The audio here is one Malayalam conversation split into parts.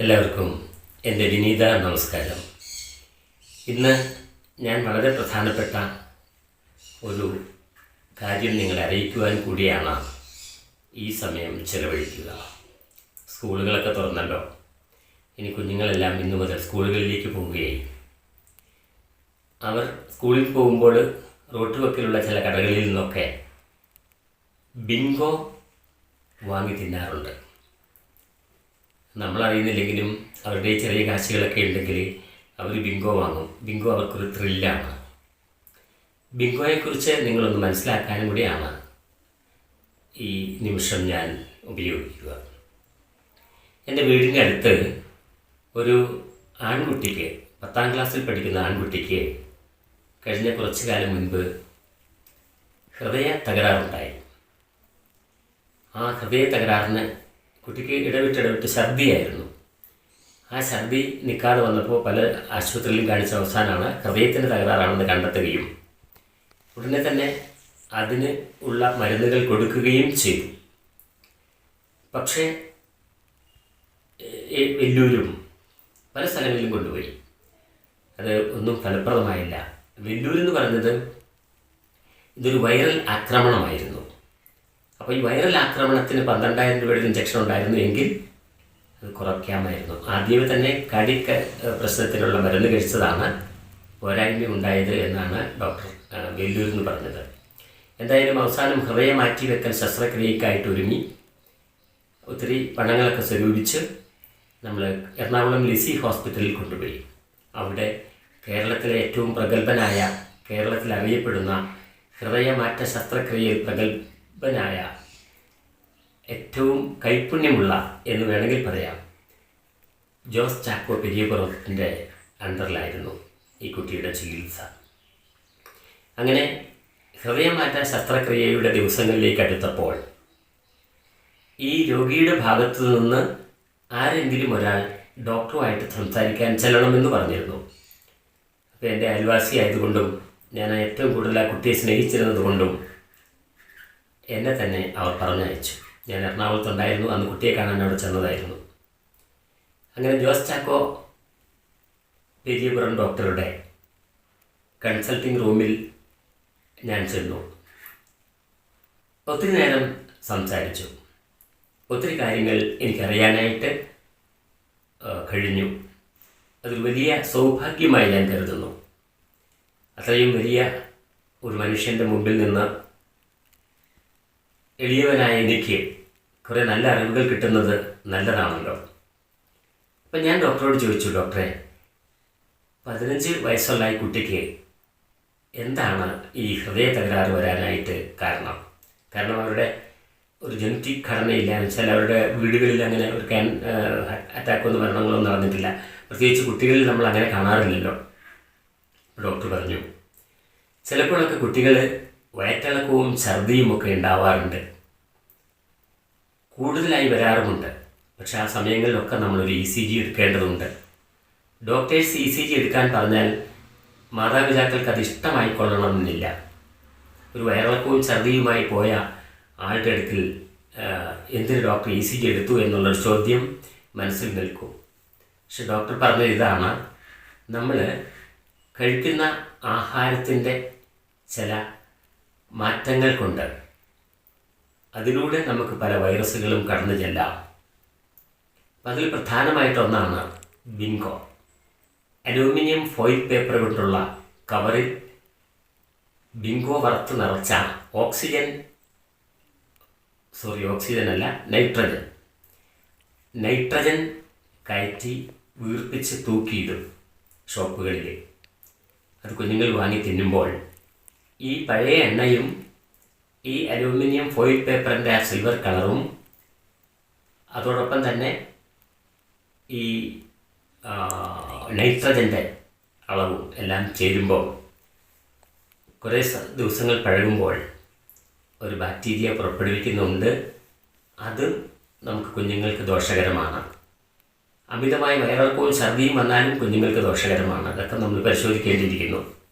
എല്ലാവർക്കും എന്റെ വിനീത നമസ്കാരം. ഇന്ന് ഞാൻ വളരെ പ്രധാനപ്പെട്ട ഒരു കാര്യം നിങ്ങളെ അറിയിക്കുവാൻ കൂടിയാണ് ഈ സമയം ചെലവഴിക്കുക. സ്കൂളുകളൊക്കെ തുറന്നല്ലോ. ഇനി കുഞ്ഞുങ്ങളെല്ലാം ഇന്നു മുതൽ സ്കൂളുകളിലേക്ക് പോവുകയായി അവർ സ്കൂളിൽ പോകുമ്പോൾ റോട്ട് വക്കിലുള്ള ചില കടകളിൽ നിന്നൊക്കെ ബിങ്കോ വാങ്ങി തിന്നാറുണ്ട്. നമ്മൾ അറിയുന്നില്ലെങ്കിലും അവരുടെ ചെറിയ കാശുകളൊക്കെ ഉണ്ടെങ്കിൽ അവർ ബിങ്കോ വാങ്ങും. ബിങ്കോ അവർക്കൊരു ത്രില്ലാണ് ബിങ്കോയെക്കുറിച്ച് നിങ്ങളൊന്ന് മനസ്സിലാക്കാനും കൂടിയാണ് ഈ നിമിഷം ഞാൻ ഉപയോഗിക്കുക. എന്റെ വീടിന്റെ അടുത്ത് ഒരു ആൺകുട്ടിക്ക് പത്താം ക്ലാസ്സിൽ പഠിക്കുന്ന ആൺകുട്ടിക്ക് കഴിഞ്ഞ കുറച്ചു കാലം മുൻപ് ഹൃദയ തകരാറുണ്ടായി ആ ഹൃദയ തകരാറിന് കുട്ടിക്ക് ഇടവിട്ട് ഇടവിട്ട് ഛർദിയായിരുന്നു. ആ ഛർദി നിൽക്കാതെ വന്നപ്പോൾ പല ആശുപത്രിയിലും കാണിച്ച അവസാനമാണ് ഹൃദയത്തിന്റെ തകരാറാണെന്ന് കണ്ടെത്തുകയും ഉടനെ തന്നെ അതിന് ഉള്ള മരുന്നുകൾ കൊടുക്കുകയും ചെയ്തു. പക്ഷേ വെല്ലൂരും പല സ്ഥലങ്ങളിലും കൊണ്ടുപോയി. അത് ഒന്നും ഫലപ്രദമായില്ല. വെല്ലൂർ പറഞ്ഞത് ഇതൊരു വൈറൽ ആക്രമണമായിരുന്നു. അപ്പോൾ ഈ വൈറൽ ആക്രമണത്തിന് പന്ത്രണ്ടായിരം രൂപയുടെ ഇഞ്ചക്ഷൻ ഉണ്ടായിരുന്നു എങ്കിൽ അത് കുറയ്ക്കാമായിരുന്നു. ആദ്യമേ തന്നെ കടിക്ക പ്രശ്നത്തിനുള്ള മരുന്ന് കഴിച്ചതാണ് പോരായ്മ ഉണ്ടായത് എന്നാണ് ഡോക്ടർ വെല്ലൂർ എന്ന് പറഞ്ഞത്. എന്തായാലും അവസാനം ഹൃദയം മാറ്റിവെക്കൽ ശസ്ത്രക്രിയക്കായിട്ട് ഒരുങ്ങി. ഒത്തിരി പണങ്ങളൊക്കെ സ്വരൂപിച്ച് നമ്മൾ എറണാകുളം ലിസി ഹോസ്പിറ്റലിൽ കൊണ്ടുപോയി. അവിടെ കേരളത്തിലെ ഏറ്റവും പ്രഗത്ഭനായ കേരളത്തിൽ അറിയപ്പെടുന്ന ഹൃദയമാറ്റ ശസ്ത്രക്രിയയിൽ പ്രഗത്ഭനായ ഏറ്റവും കൈപ്പുണ്യമുള്ള എന്ന് വേണമെങ്കിൽ പറയാം. ജോസ് ചാക്കോ പെരിയപുറത്തിന്റെ അണ്ടറിലായിരുന്നു ഈ കുട്ടിയുടെ ചികിത്സ. അങ്ങനെ ഹൃദയമാറ്റ ശസ്ത്രക്രിയയുടെ ദിവസങ്ങളിലേക്ക് അടുത്തപ്പോൾ ഈ രോഗിയുടെ ഭാഗത്തു നിന്ന് ആരെങ്കിലും ഒരാൾ ഡോക്ടറുമായിട്ട് സംസാരിക്കാൻ ചെല്ലണമെന്ന് പറഞ്ഞിരുന്നു. അപ്പോൾ എന്റെ അയൽവാസി ആയതുകൊണ്ടും ഞാൻ ഏറ്റവും കൂടുതൽ ആ കുട്ടിയെ സ്നേഹിച്ചിരുന്നത് കൊണ്ടും എന്നെ തന്നെ അവർ പറഞ്ഞയച്ചു. ഞാൻ എറണാകുളത്തുണ്ടായിരുന്നു. അന്ന് കുട്ടിയെ കാണാൻ അവിടെ ചെന്നതായിരുന്നു. അങ്ങനെ ജോസ് ചാക്കോ പെരിയപുരം ഡോക്ടറുടെ കൺസൾട്ടിംഗ് റൂമിൽ ഞാൻ ചെന്നു. ഒത്തിരി നേരം സംസാരിച്ചു. ഒത്തിരി കാര്യങ്ങൾ എനിക്കറിയാനായിട്ട് കഴിഞ്ഞു. അതൊരു വലിയ സൗഭാഗ്യമായി ഞാൻ കരുതുന്നു. അത്രയും വലിയ ഒരു മനുഷ്യന്റെ മുമ്പിൽ നിന്ന് എളിയവനായ എനിക്ക് കുറേ നല്ല അറിവുകൾ കിട്ടുന്നത് നല്ലതാണല്ലോ. അപ്പം ഞാൻ ഡോക്ടറോട് ചോദിച്ചു ഡോക്ടറെ പതിനഞ്ച് വയസ്സുള്ള ഈ കുട്ടിക്ക് എന്താണ് ഈ ഹൃദയ തകരാറ് വരാനായിട്ട് കാരണം? കാരണം അവരുടെ ഒരു ജനറ്റിക് ഘടനയില്ല. എന്ന് വെച്ചാൽ അവരുടെ വീടുകളിൽ അങ്ങനെ ഒരു ക്യാൻ അറ്റാക്ക് ഒന്നും മരണങ്ങളൊന്നും നടന്നിട്ടില്ല. പ്രത്യേകിച്ച് കുട്ടികളിൽ നമ്മൾ അങ്ങനെ കാണാറില്ലല്ലോ. ഡോക്ടർ പറഞ്ഞു ചിലപ്പോഴൊക്കെ കുട്ടികൾ വയറ്റിളക്കവും ഛർദിയും ഒക്കെ ഉണ്ടാവാറുണ്ട്. കൂടുതലായി വരാറുമുണ്ട്. പക്ഷെ ആ സമയങ്ങളിലൊക്കെ നമ്മളൊരു ഇ സി ജി എടുക്കേണ്ടതുണ്ട്. ഡോക്ടേഴ്സ് ഇ സി ജി എടുക്കാൻ പറഞ്ഞാൽ മാതാപിതാക്കൾക്ക് അത് ഇഷ്ടമായി കൊള്ളണമെന്നില്ല. ഒരു വയറിളക്കവും ഛർദിയുമായി പോയ ആളുടെ അടുക്കൽ എന്തിന് ഡോക്ടർ ഇ സി ജി എടുത്തു എന്നുള്ളൊരു ചോദ്യം മനസ്സിൽ നിൽക്കും. പക്ഷെ ഡോക്ടർ പറഞ്ഞ ഇതാണ് നമ്മൾ കഴിക്കുന്ന ആഹാരത്തിന്റെ ചില മാറ്റങ്ങൾ കൊണ്ട് അതിലൂടെ നമുക്ക് പല വൈറസുകളും കടന്നു ചെല്ലാം. അതിൽ പ്രധാനമായിട്ടൊന്നാണ് ബിങ്കോ അലൂമിനിയം ഫോയിൽ പേപ്പർ കൊണ്ടുള്ള കവറിൽ ബിങ്കോ വറുത്ത് നിറച്ച ഓക്സിജൻ സോറി ഓക്സിജൻ അല്ല നൈട്രജൻ. നൈട്രജൻ കയറ്റി വീർപ്പിച്ച് തൂക്കിയിടും ഷോപ്പുകളിൽ അത് കുഞ്ഞുങ്ങൾ വാങ്ങി തിന്നുമ്പോൾ ഈ പഴയ എണ്ണയും ഈ അലൂമിനിയം ഫോയിൽ പേപ്പറിന്റെ ആ സിൽവർ കളറും അതോടൊപ്പം തന്നെ ഈ നൈട്രജന്റെ അളവും എല്ലാം ചേരുമ്പോൾ കുറേ ദിവസങ്ങൾ പഴകുമ്പോൾ ഒരു ബാക്ടീരിയ പുറപ്പെടുവിക്കുന്നുണ്ട്. അത് നമുക്ക് കുഞ്ഞുങ്ങൾക്ക് ദോഷകരമാണ്. അമിതമായ വയറിളക്കവും ഛർദിയും വന്നാലും കുഞ്ഞുങ്ങൾക്ക് ദോഷകരമാണ്. അതൊക്കെ നമ്മൾ പരിശോധിക്കേണ്ടിയിരിക്കുന്നു.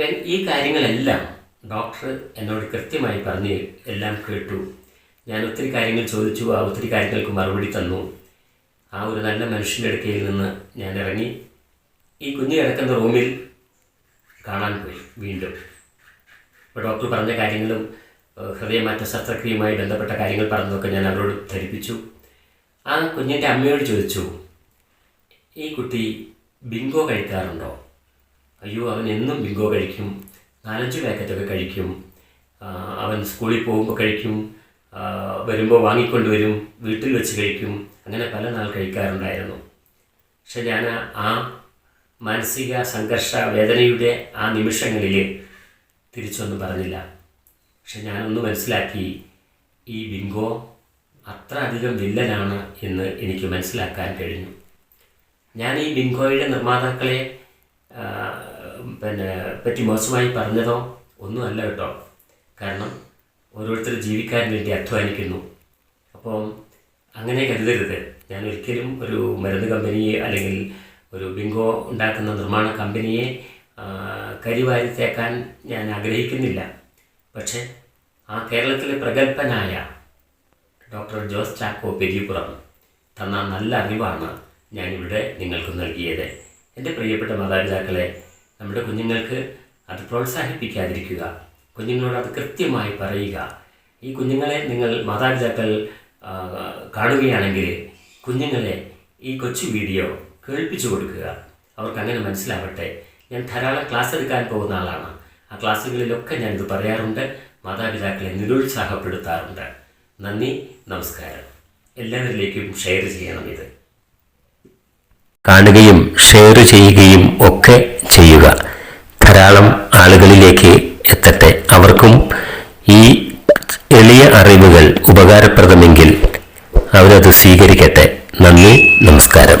അപ്പം ഈ കാര്യങ്ങളെല്ലാം ഡോക്ടർ എന്നോട് കൃത്യമായി പറഞ്ഞ് എല്ലാം കേട്ടു. ഞാൻ ഒത്തിരി കാര്യങ്ങൾ ചോദിച്ചു ആ ഒത്തിരി കാര്യങ്ങൾക്ക് മറുപടി തന്നു. ആ ഒരു നല്ല മനുഷ്യന്റെ അടുക്കയിൽ നിന്ന് ഞാൻ ഇറങ്ങി. ഈ കുഞ്ഞ് കിടക്കുന്ന റൂമിൽ കാണാൻ പോയി വീണ്ടും. അപ്പോൾ ഡോക്ടർ പറഞ്ഞ കാര്യങ്ങളും ഹൃദയമാറ്റ ശസ്ത്രക്രിയയുമായി ബന്ധപ്പെട്ട കാര്യങ്ങൾ പറഞ്ഞതൊക്കെ ഞാൻ അവരോട് ധരിപ്പിച്ചു. ആ കുഞ്ഞിന്റെ അമ്മയോട് ചോദിച്ചു ഈ കുട്ടി ബിങ്കോ കഴിക്കാറുണ്ടോ? അയ്യോ അവൻ എന്നും ബിങ്കോ കഴിക്കും. നാലഞ്ച് പാക്കറ്റൊക്കെ കഴിക്കും. അവൻ സ്കൂളിൽ പോകുമ്പോൾ കഴിക്കും. വരുമ്പോൾ വാങ്ങിക്കൊണ്ടുവരും. വീട്ടിൽ വെച്ച് കഴിക്കും. അങ്ങനെ പല നാൾ കഴിക്കാറുണ്ടായിരുന്നു. പക്ഷെ ഞാൻ ആ മാനസിക സംഘർഷ വേദനയുടെ ആ നിമിഷങ്ങളിൽ തിരിച്ചൊന്നും പറഞ്ഞില്ല. പക്ഷെ ഞാനൊന്ന് മനസ്സിലാക്കി ഈ ബിങ്കോ അത്ര അധികം വില്ലനാണ് എന്ന് എനിക്ക് മനസ്സിലാക്കാൻ കഴിഞ്ഞു. ഞാൻ ഈ ബിങ്കോയുടെ നിർമ്മാതാക്കളെ പിന്നെ പറ്റി മോശമായി പറഞ്ഞതോ ഒന്നുമല്ല കേട്ടോ. കാരണം ഓരോരുത്തർ ജീവിക്കാൻ വേണ്ടി അധ്വാനിക്കുന്നു. അപ്പോൾ അങ്ങനെ കരുതരുത്. ഞാൻ ഒരിക്കലും ഒരു മരുന്ന് കമ്പനിയെ അല്ലെങ്കിൽ ഒരു ബിങ്കോ ഉണ്ടാക്കുന്ന നിർമ്മാണ കമ്പനിയെ കരിവാരി തേക്കാൻ ഞാൻ ആഗ്രഹിക്കുന്നില്ല. പക്ഷേ ആ കേരളത്തിലെ പ്രഗത്ഭനായ ഡോക്ടർ ജോസ് ചാക്കോ പെരിയപ്പുറം തന്ന നല്ല അറിവാണ് ഞാനിവിടെ നിങ്ങൾക്ക് നൽകിയത്. എന്റെ പ്രിയപ്പെട്ട മാതാപിതാക്കളെ നമ്മുടെ കുഞ്ഞുങ്ങൾക്ക് അത് പ്രോത്സാഹിപ്പിക്കാതിരിക്കുക. കുഞ്ഞുങ്ങളോട് അത് കൃത്യമായി പറയുക. ഈ കുഞ്ഞുങ്ങളെ നിങ്ങൾ മാതാപിതാക്കൾ കാണുകയാണെങ്കിൽ കുഞ്ഞുങ്ങളെ ഈ കൊച്ചു വീഡിയോ കേൾപ്പിച്ചു കൊടുക്കുക. അവർക്ക് അങ്ങനെ മനസ്സിലാവട്ടെ. ഞാൻ ധാരാളം ക്ലാസ് എടുക്കാൻ പോകുന്ന ആളാണ്. ആ ക്ലാസ്സുകളിലൊക്കെ ഞാനിത് പറയാറുണ്ട്. മാതാപിതാക്കളെ നിരുത്സാഹപ്പെടുത്താറുണ്ട്. നന്ദി നമസ്കാരം. എല്ലാവരിലേക്കും ഷെയർ ചെയ്യണം ഇത്. കാണുകയും ഷെയർ ചെയ്യുകയും ഒക്കെ ചെയ്യുക. ധാരാളം ആളുകളിലേക്ക് എത്തട്ടെ. അവർക്കും ഈ എളിയ അറിവുകൾ ഉപകാരപ്രദമെങ്കിൽ അവരത് സ്വീകരിക്കട്ടെ. നന്ദി നമസ്കാരം.